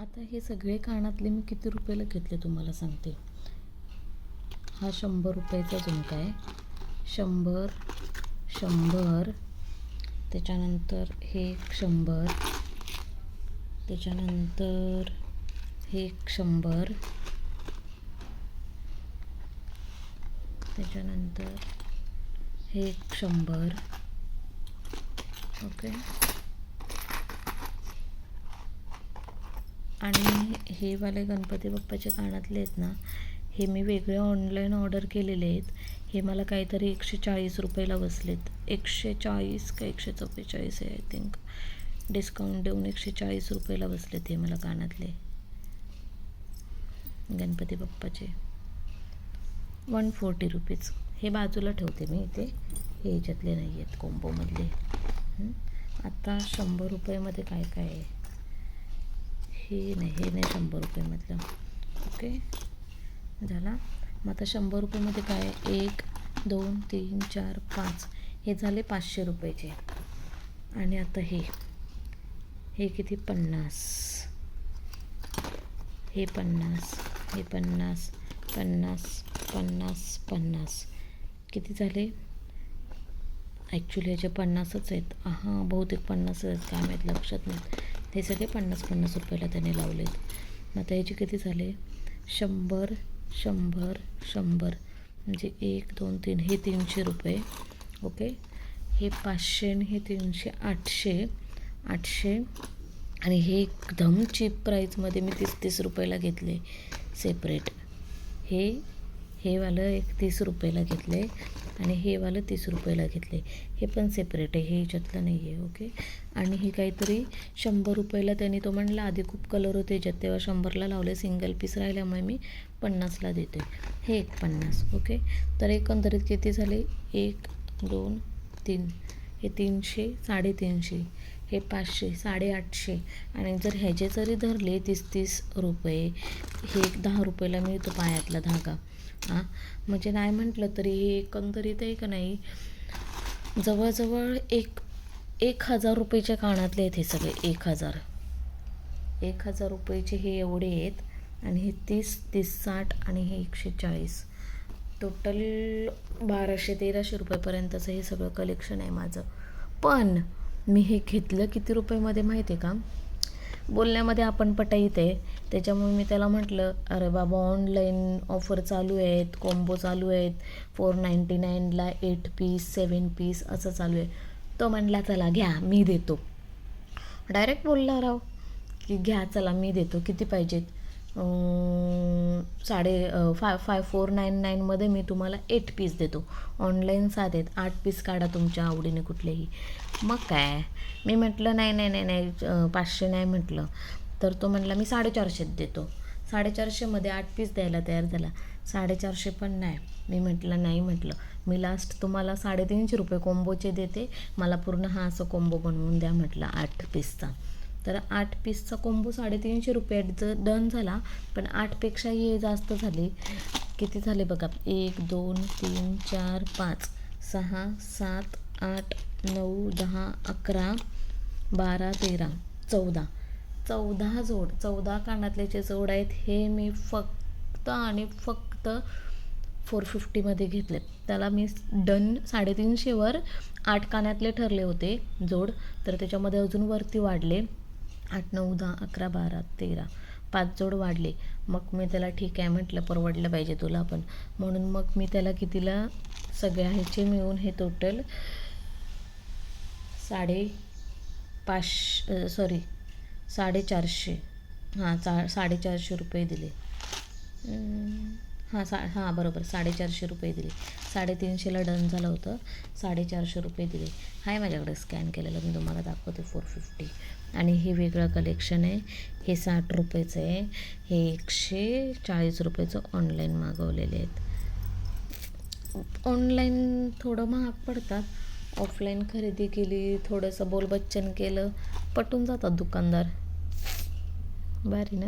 आता हे सगळे कानातले मी किती रुपयाला घेतले तुम्हाला सांगते. हा शंभर रुपयाचा झुमका आहे. शंभर शंभर त्याच्यानंतर हे एक शंभर त्याच्यानंतर हे एक शंभर त्याच्यानंतर हे एक शंभर. ओके? आणि हे वाले गणपती बाप्पाच्या कानातले आहेत ना हे मी वेगळे ऑनलाईन ऑर्डर केलेले आहेत. हे मला काहीतरी एकशे चाळीस रुपयाला बसलेत. एकशे चाळीस का एकशे चव्वेचाळीस आहे आय थिंक डिस्काउंट देऊन एकशे चाळीस रुपयाला बसलेत हे मला कानातले. गणपती बाप्पाचे. वन फोर्टी रुपीज हे बाजूला ठेवते मी इथे. हे ह्याच्यातले नाही आहेत कोंबोमधले आत्ता आता शंभर रुपयामध्ये काय काय आहे? हे नाही हे नाही शंभर रुपयामधलं. ओके? झाला? मग आता शंभर रुपयेमध्ये काय एक दोन तीन चार पाच. हे झाले पाचशे रुपयाचे. आणि आता हे. हे किती? पन्नास. हे पन्नास हे पन्नास पन्नास पन्नास पन्नास. किती झाले? ॲक्च्युली याचे पन्नासच आहेत. हां बहुतेक पन्नासच आहेत. काय माहीत लक्षात नाही. हे सगळे पन्नास पन्नास रुपयाला त्याने लावलेत. मग आता याचे किती झाले? शंभर शंभर शंभर. म्हणजे एक दोन तीन हे तीनशे रुपये. ओके? हे पाचशे आणि हे तीनशे आठशे. आठशे. आणि हे एकदम चीप प्राईजमध्ये मी तीस तीस रुपयाला घेतले सेपरेट हे हे वालं एक तीस रुपयाला घेतले. आणि हे वालं तीस रुपयाला घेतले. हे पण सेपरेट आहे हे ह्याच्यातलं नाही आहे ओके आणि हे काहीतरी शंभर रुपयाला त्यांनी तो म्हणला आधी खूप कलर होते ह्याच्यात तेव्हा शंभरला लावले सिंगल पीस राहिल्यामुळे मी पन्नासला देते. हे एक पन्नास ओके तर एकंदरीत किती झाले? एक दोन तीन. हे तीनशे साडेतीनशे. हे पाचशे साडेआठशे. आणि जर ह्याचे जरी धरले तीस तीस रुपये हे एक दहा रुपयाला मिळतो पायातला धागा. हां? म्हणजे नाही म्हटलं तरी हे एकंदरीत आहे का नाही जवळजवळ एक एक हजार रुपयेच्या कानातले आहेत हे सगळे एक हजार. एक हजार रुपयेचे हे एवढे आहेत आणि हे तीस तीस साठ आणि हे एकशे चाळीस. टोटल बाराशे तेराशे रुपयेपर्यंतचं हे सगळं कलेक्शन आहे माझं. पण मी हे घेतलं किती रुपयेमध्ये माहिती आहे का? बोलण्यामध्ये आपण पटाईत आहे. त्याच्यामुळे मी त्याला म्हटलं अरे बाबा ऑनलाईन ऑफर चालू आहेत कॉम्बो चालू आहेत. फोर नाईंटी नाईनला एट पीस सेवन पीस असं चालू आहे. तो म्हणला चला घ्या मी देतो. डायरेक्ट बोलला राव की घ्या चला मी देतो. किती पाहिजेत? साडे फाय फाय फोर नाईन नाईनमध्ये मी तुम्हाला एट पीस देतो. ऑनलाईन साधेत आठ पीस काढा तुमच्या आवडीने कुठलेही. मग काय? मी म्हटलं नाही नाही नाही नाही पाचशे नाही म्हटलं. तर तो म्हटला मी साडेचारशेत देतो. साडेचारशेमध्ये आठ पीस द्यायला तयार झाला. साडेचारशे पण नाही. मी म्हटलं नाही म्हटलं. मी लास्ट तुम्हाला साडेतीनशे रुपये कोंबोचे देते. मला पूर्ण हा असं कोंबो बनवून द्या म्हटलं आठ पीसचा तर आठ पीसचा कोंबो साडेतीनशे रुपयात जर डन झाला. पण आठपेक्षा हे जास्त झाले. किती झाले बघा? एक दोन तीन चार पाच सहा सात आठ नऊ दहा अकरा बारा तेरा चौदा. चौदा जोड. चौदा कानातले जे जोड आहेत. हे मी फक्त आणि फक्त फोर फिफ्टीमध्ये घेतले त्याला मी डन साडेतीनशेवर आठ कानातले ठरले होते जोड. तर त्याच्यामध्ये अजून वरती वाढले. आठ नऊ दहा अकरा बारा तेरा. पाच जोड वाढले. मग मी त्याला ठीक आहे म्हटलं परवडलं पाहिजे तुला पण. म्हणून मग मी त्याला कितीला सगळ्या ह्याचे मिळून हे टोटल साडे पाच सॉरी साडेचारशे हां चा साडेचारशे रुपये दिले. हां सा हां बरोबर. साडेचारशे रुपये दिले. साडेतीनशेला डन झालं होतं. साडेचारशे रुपये दिले. आहे माझ्याकडे स्कॅन केलेलं. मी तुम्हाला दाखवते फोर फिफ्टी. आणि हे वेगळं कलेक्शन आहे. हे साठ रुपयेचं आहे. हे एकशे चाळीस रुपयेचं ऑनलाईन मागवलेले आहेत. ऑनलाईन थोडं महाग पडतात. ऑफलाईन खरेदी केली थोडंसं बोलबच्चन केलं पटून जातात दुकानदार. भारी ना?